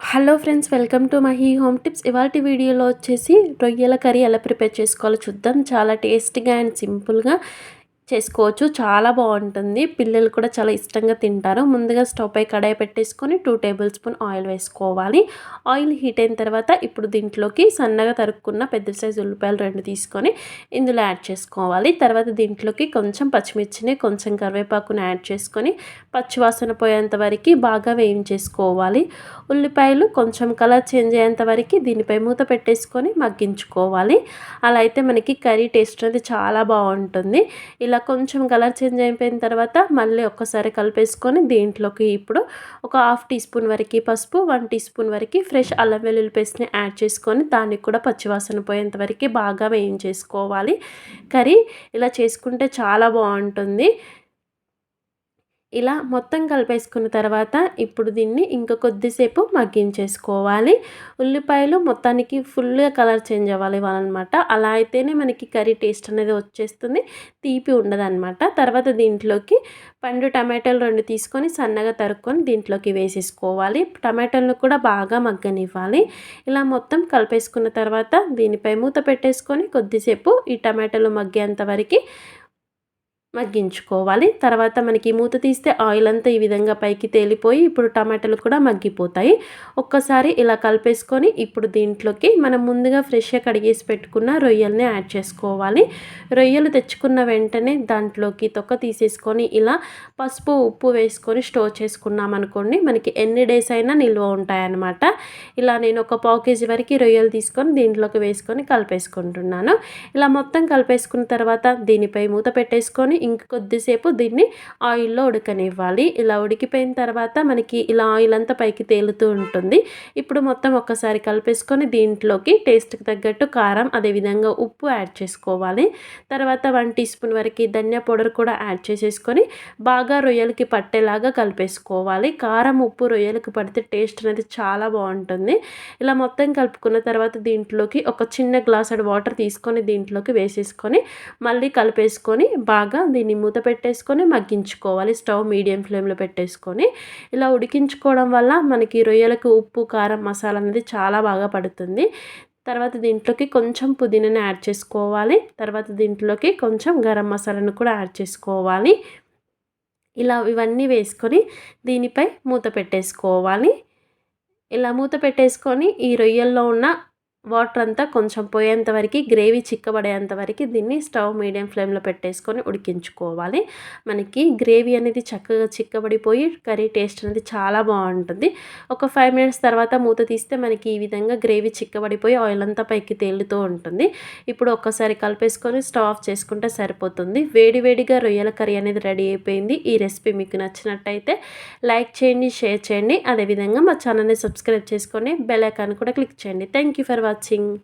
Hello friends welcome to Mahi home tips. ఇవాటి వీడియోలో వచ్చేసి రొయ్యల కర్రీ ఎలా ప్రిపేర్ చేసుకోవాలో చూద్దాం. చాలా టేస్టీగా అండ్ సింపుల్గా చేసుకోవచ్చు. చాలా బాగుంటుంది. పిల్లలు కూడా చాలా ఇష్టంగా తింటారు. ముందుగా స్టవ్ పై కడాయి పెట్టేసుకొని టూ టేబుల్ స్పూన్ ఆయిల్ వేసుకోవాలి. ఆయిల్ హీట్ అయిన తర్వాత ఇప్పుడు దీంట్లోకి సన్నగా తరుక్కున్న పెద్ద సైజు ఉల్లిపాయలు రెండు తీసుకొని ఇందులో యాడ్ చేసుకోవాలి. తర్వాత దీంట్లోకి కొంచెం పచ్చిమిర్చిని కొంచెం కరివేపాకుని యాడ్ చేసుకొని పచ్చివాసన పోయేంత వరకు బాగా వేయించేసుకోవాలి. ఉల్లిపాయలు కొంచెం కలర్ చేంజ్ అయ్యేంత వరకు దీనిపై మూత పెట్టేసుకొని మగ్గించుకోవాలి. అలా అయితే మనకి కర్రీ టేస్ట్ అనేది చాలా బాగుంటుంది. ఇలా ఇలా కొంచెం కలర్ చేంజ్ అయిపోయిన తర్వాత మళ్ళీ ఒక్కసారి కలిపేసుకొని దీంట్లోకి ఇప్పుడు ఒక హాఫ్ టీ స్పూన్ వరకు పసుపు వన్ టీ స్పూన్ వరకు ఫ్రెష్ అల్లం వెల్లుల్లి పేస్ట్ని యాడ్ చేసుకొని దానికి కూడా పచ్చివాసన పోయేంత వరకు బాగా వేయించేసుకోవాలి. కర్రీ ఇలా చేసుకుంటే చాలా బాగుంటుంది. ఇలా మొత్తం కలిపేసుకున్న తర్వాత ఇప్పుడు దీన్ని ఇంకా కొద్దిసేపు మగ్గించేసుకోవాలి. ఉల్లిపాయలు మొత్తానికి ఫుల్గా కలర్ చేంజ్ అవ్వాలి ఇవ్వాలన్నమాట అలా అయితేనే మనకి కర్రీ టేస్ట్ అనేది వచ్చేస్తుంది. తీపి ఉండదన్నమాట. తర్వాత దీంట్లోకి పండు టమాటాలు రెండు తీసుకొని సన్నగా తరుక్కొని దీంట్లోకి వేసేసుకోవాలి. టమాటాలను కూడా బాగా మగ్గనివ్వాలి. ఇలా మొత్తం కలిపేసుకున్న తర్వాత దీనిపై మూత పెట్టేసుకొని కొద్దిసేపు ఈ టమాటాలు మగ్గేంత వరకు మగ్గించుకోవాలి. తర్వాత మనకి మూత తీస్తే ఆయిల్ అంతా ఈ విధంగా పైకి తేలిపోయి ఇప్పుడు టమాటాలు కూడా మగ్గిపోతాయి. ఒక్కసారి ఇలా కలిపేసుకొని ఇప్పుడు దీంట్లోకి మనం ముందుగా ఫ్రెష్గా కడిగేసి పెట్టుకున్న రొయ్యల్ని యాడ్ చేసుకోవాలి. రొయ్యలు తెచ్చుకున్న వెంటనే దాంట్లోకి తొక్క తీసేసుకొని ఇలా పసుపు ఉప్పు వేసుకొని స్టోర్ చేసుకున్నాం అనుకోండి మనకి ఎన్ని డేస్ అయినా నిల్వ ఉంటాయన్నమాట. ఇలా నేను ఒక పావు కేజీ వరకు రొయ్యలు తీసుకొని దీంట్లోకి వేసుకొని కలిపేసుకుంటున్నాను. ఇలా మొత్తం కలిపేసుకున్న తర్వాత దీనిపై మూత పెట్టేసుకొని ఇంక కొద్దిసేపు దీన్ని ఆయిల్లో ఉడకనివ్వాలి. ఇలా ఉడికిపోయిన తర్వాత మనకి ఇలా ఆయిల్ అంతా పైకి తేలుతూ ఉంటుంది. ఇప్పుడు మొత్తం ఒక్కసారి కలిపేసుకొని దీంట్లోకి టేస్ట్కి తగ్గట్టు కారం అదేవిధంగా ఉప్పు యాడ్ చేసుకోవాలి. తర్వాత వన్ టీ స్పూన్ వరకు ధనియా పౌడర్ కూడా యాడ్ చేసేసుకొని బాగా రొయ్యలకి పట్టేలాగా కలిపేసుకోవాలి. కారం ఉప్పు రొయ్యలకి పడితే టేస్ట్ అనేది చాలా బాగుంటుంది. ఇలా మొత్తం కలుపుకున్న తర్వాత దీంట్లోకి ఒక చిన్న గ్లాస్ వాటర్ తీసుకొని దీంట్లోకి వేసేసుకొని మళ్ళీ కలిపేసుకొని బాగా దీన్ని మూత పెట్టేసుకొని మగ్గించుకోవాలి. స్టవ్ మీడియం ఫ్లేమ్లో పెట్టేసుకొని ఇలా ఉడికించుకోవడం వల్ల మనకి రొయ్యలకు ఉప్పు కారం మసాలా అనేది చాలా బాగా పడుతుంది. తర్వాత దీంట్లోకి కొంచెం పుదీనాని యాడ్ చేసుకోవాలి. తర్వాత దీంట్లోకి కొంచెం గరం మసాలాను కూడా యాడ్ చేసుకోవాలి. ఇలా ఇవన్నీ వేసుకొని దీనిపై మూత పెట్టేసుకోవాలి. ఇలా మూత పెట్టేసుకొని ఈ రొయ్యల్లో ఉన్న వాటర్ అంతా కొంచెం పోయేంత వరకు గ్రేవీ చిక్కబడేంత వరకు దీన్ని స్టవ్ మీడియం ఫ్లేమ్లో పెట్టేసుకొని ఉడికించుకోవాలి. మనకి గ్రేవీ అనేది చక్కగా చిక్కబడిపోయి కర్రీ టేస్ట్ అనేది చాలా బాగుంటుంది. ఒక ఫైవ్ మినిట్స్ తర్వాత మూత తీస్తే మనకి ఈ విధంగా గ్రేవీ చిక్కబడిపోయి ఆయిల్ అంతా పైకి తేలుతూ ఉంటుంది. ఇప్పుడు ఒక్కసారి కలిపేసుకొని స్టవ్ ఆఫ్ చేసుకుంటే సరిపోతుంది. వేడివేడిగా రొయ్యల కర్రీ అనేది రెడీ అయిపోయింది. ఈ రెసిపీ మీకు నచ్చినట్టయితే లైక్ చేయండి షేర్ చేయండి. అదేవిధంగా మా ఛానల్ని సబ్స్క్రైబ్ చేసుకొని బెల్ ఐకాన్ కూడా క్లిక్ చేయండి. Thank you for watching watching